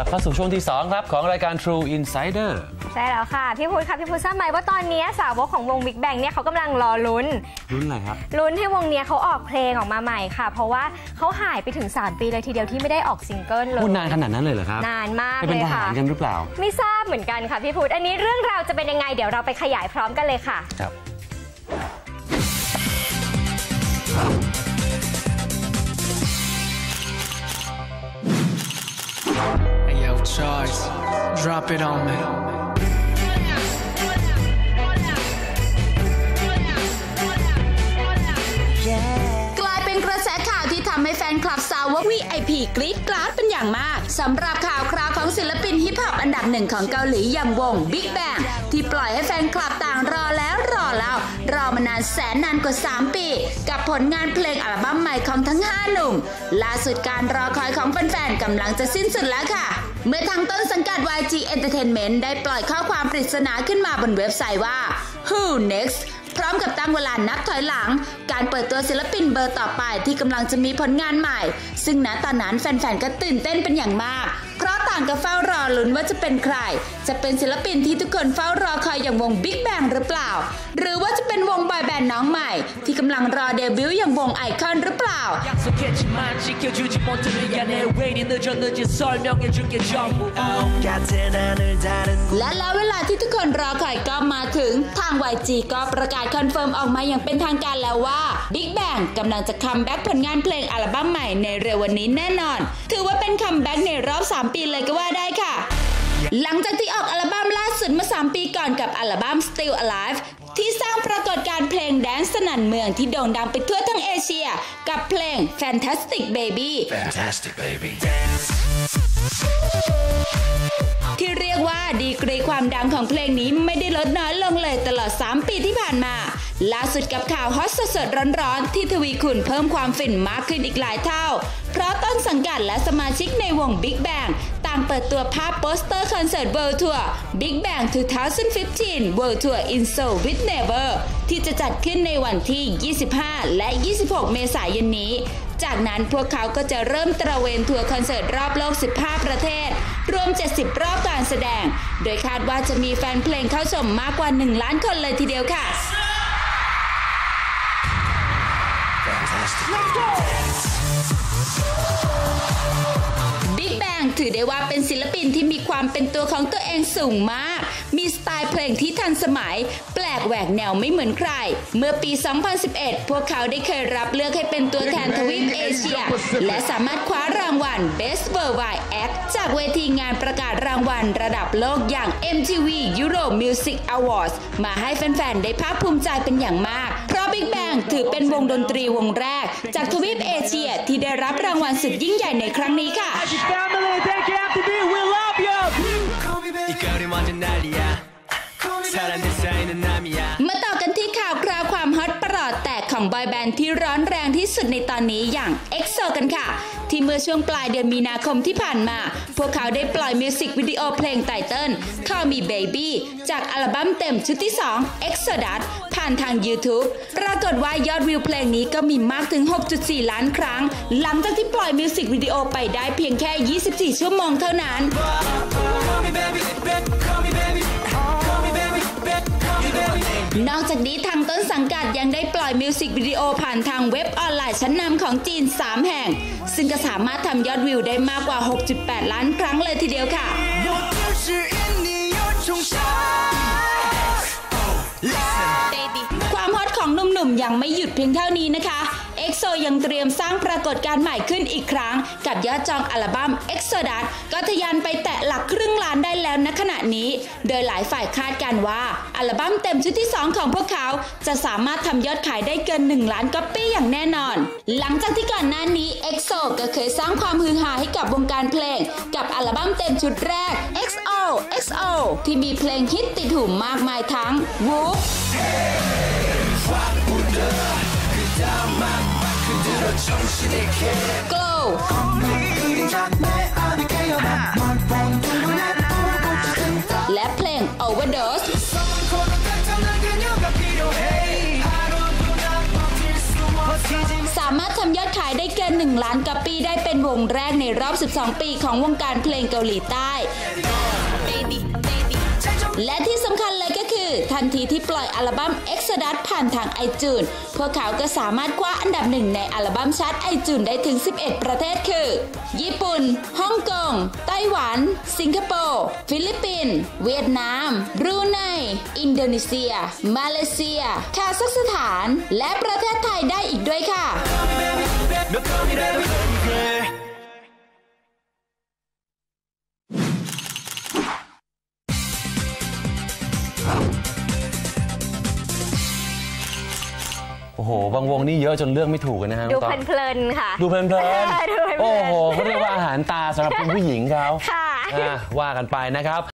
ลับเข้าสู่ช่วงที่ 2 ครับ ของรายการ True Insider ใช่แล้วค่ะ พี่พุทธค่ะ พี่พุทธทราบไหมว่าตอนนี้สาวกของวง Big Bang เนี่ยเขากำลังรอลุ้นรุ่นอะไรครับ ลุ้นให้วงเนี้ยเขาออกเพลงออกมาใหม่ค่ะ เพราะว่าเขาหายไปถึง 3 ปีเลยทีเดียวที่ไม่ได้ออกซิงเกิลเลยพูดนานขนาดนั้นเลยเหรอครับ นานมากไปเลเป็นยทหาค่ะรกันหรือเปล่า ไม่ทราบเหมือนกันค่ะพี่พุทธอันนี้เรื่องราวจะเป็นยังไงเดี๋ยวเราไปขยายพร้อมกันเลยค่ะ ครับ Charles, drop it on me. กลายเป็นกระแสข่าวที่ทำให้แฟนคลับสาวก VIP กรี๊ดกราดเป็นอย่างมากสำหรับข่าวคราวของศิลปินฮิปฮอปอันดับหนึ่งของเกาหลีอย่างวง Big Bang ที่ปล่อยให้แฟนคลับต่างรอแล้วรอเล่ารอมานานแสนนานกว่า 3 ปี กับผลงานเพลงอัลบั้มใหม่ของทั้ง 5 หนุ่ม ล่าสุดการรอคอยของแฟนๆกำลังจะสิ้นสุดแล้วค่ะ เมื่อทางต้นสังกัด YG Entertainment ได้ปล่อยข้อความปริศนาขึ้นมาบนเว็บไซต์ว่า Who Next พร้อมกับตั้งเวลานับถอยหลัง การเปิดตัวศิลปินเบอร์ต่อไปที่กำลังจะมีผลงานใหม่ ซึ่งณตอนนั้นแฟนๆ ก็ตื่นเต้นเป็นอย่างมากางก็เฝ้ารอลุ้นว่าจะเป็นใคร จะเป็นศิลปินที่ทุกคนเฝ้ารอคอยอย่างวงบิ๊กแบงหรือเปล่า หรือว่าจะเป็นวงบอยแบนด์น้องใหม่ ที่กำลังรอเดบิวต์อย่างวงไอคอนหรือเปล่า และแล้วเวลาที่ทุกคนรอคอยก็มาถึงทาง YG ก็ประกาศคอนเฟิร์มออกมาอย่างเป็นทางการแล้วว่า Big Bang กำลังจะคัมแบ็กผลงานเพลงอัลบั้มใหม่ในเร็ววันนี้แน่นอน ถือว่าเป็นคัมแบ็กในรอบ 3 ปีเลยก็ว่าได้ค่ะ หลังจากที่ออกอัลบั้มล่าสุดเมื่อ 3 ปีก่อนกับอัลบั้ม Still Alive ที่สร้างปรากฏการณ์เพลงแดนซ์สนั่นเมืองที่โด่งดังไปทั่วทั้งเอเชีย กับเพลง Fantastic Baby fantastic baby ที่เรียกว่าดีกรีความดังของเพลงนี้ไม่ได้ลดน้อยลง เลยตลอด 3 ปีที่ผ่านมา ล่าสุดกับข่าวฮอตสดๆร้อนๆ ที่ทวีคุณเพิ่มความฟินมากขึ้นอีกหลายเท่า เพราะต้นสังกัดและสมาชิกในวง Big Bang ต่างเปิดตัวภาพโปสเตอร์คอนเสิร์ต World Tour Big Bang 2015 World Tour in Seoul with Never ที่จะจัดขึ้นในวันที่ 25 และ 26 เมษายนนี้ จากนั้นพวกเขาก็จะเริ่มตระเวนทัวร์คอนเสิร์ตรอบโลก 15 ประเทศ รวม 70 รอบการแสดง โดยคาดว่าจะมีแฟนเพลงเข้าชมมากกว่า 1 ล้านคนเลยทีเดียวค่ะ Big Bang ถือได้ว่าเป็นศิลปินที่มีความเป็นตัวของตัวเองสูงมาก มีสไตล์เพลงที่ทันสมัย แปลกแหวกแนวไม่เหมือนใคร เมื่อปี 2011 พวกเขาได้เคยรับเลือกให้เป็นตัวแทนทวีปเอเชีย และสามารถคว้ารางวัล Best Worldwide Act จากเวทีงานประกาศรางวัลระดับโลกอย่าง MTV Europe Music Awards มาให้แฟนๆ ได้ภาคภูมิใจเป็นอย่างมาก ปิ๊กแบงถือเป็นวงดนตรีวงแรก จากทวีปเอเชียที่ได้รับรางวัลสุดยิ่งใหญ่ในครั้งนี้ค่ะมาต่อกันที่ ของบอยแบนด์ที่ร้อนแรงที่สุดในตอนนี้อย่าง EXO กันค่ะ ที่เมื่อช่วงปลายเดือนมีนาคมที่ผ่านมา พวกเขาได้ปล่อยมิวสิกวิดีโอเพลงไตเติ้ล Call Me Baby จากอัลบั้มเต็มชุดที่ 2 Exodus ผ่านทาง YouTube ปรากฏว่ายอดวิวเพลงนี้ก็มีมากถึง 6.4 ล้านครั้ง หลังจากที่ปล่อยมิวสิกวิดีโอไปได้เพียงแค่ 24 ชั่วโมงเท่านั้น Call me baby baby call me baby นอกจากนี้ทางต้นสังกัดยังได้ปล่อยมิวสิกวิดีโอผ่านทางเว็บออนไลน์ชั้นนำของจีน 3 แห่ง ซึ่งก็สามารถทำยอดวิวได้มากกว่า 6.8 ล้านครั้งเลยทีเดียวค่ะความฮอตของหนุ่มๆยังไม่หยุดเพียงเท่านี้นะคะ EXO ยังเตรียมสร้างปรากฏการณ์ใหม่ขึ้นอีกครั้ง กับยอดจองอัลบั้ม Exodus ก็ทะยานไปแตะหลักครึ่งล้านได้แล้วณขณะนี้ โดยหลายฝ่ายคาดการว่าอัลบั้มเต็มชุดที่ 2 ของพวกเขา จะสามารถทำยอดขายได้เกิน 1 ล้านก๊อปปี้อย่างแน่นอน หลังจากที่ก่อนหน้านี้ EXO ก็เคยสร้างความฮือฮาให้กับวงการเพลง กับอัลบั้มเต็มชุดแรก XO XO ที่มีเพลงฮิตติดหูมากมายทั้ง Whoop และเพลง Overdose สามารถทำยอดขายได้เกิน 1 ล้านกัปปี้ได้เป็นวงแรกในรอบ 12 ปีของวงการเพลงเกาหลีใต้ และที่ ทันทีที่ปล่อยอัลบั้ม Exodus ผ่านทางไอจูนพวกเขาก็สามารถคว้าอันดับหนึ่งในอัลบั้มชาร์ตไอจูนได้ถึง 11 ประเทศคือ ญี่ปุ่น ฮ่องกง ไต้หวัน สิงคโปร์ ฟิลิปปินส์ เวียดนาม บรูไน อินโดนีเซีย มาเลเซีย คาซัคสถาน และประเทศไทยได้อีกด้วยค่ะ โอ้โห บางวงนี่เยอะจนเลือกไม่ถูกกันนะฮะดูน้องต๊อกเพลินๆค่ะ ดูเพลินดูเพลินๆๆโอ้โหเขาเรียกว่าอาหารตาสำหรับคุณผู้หญิงเขาค่ะอะว่ากันไปนะครับ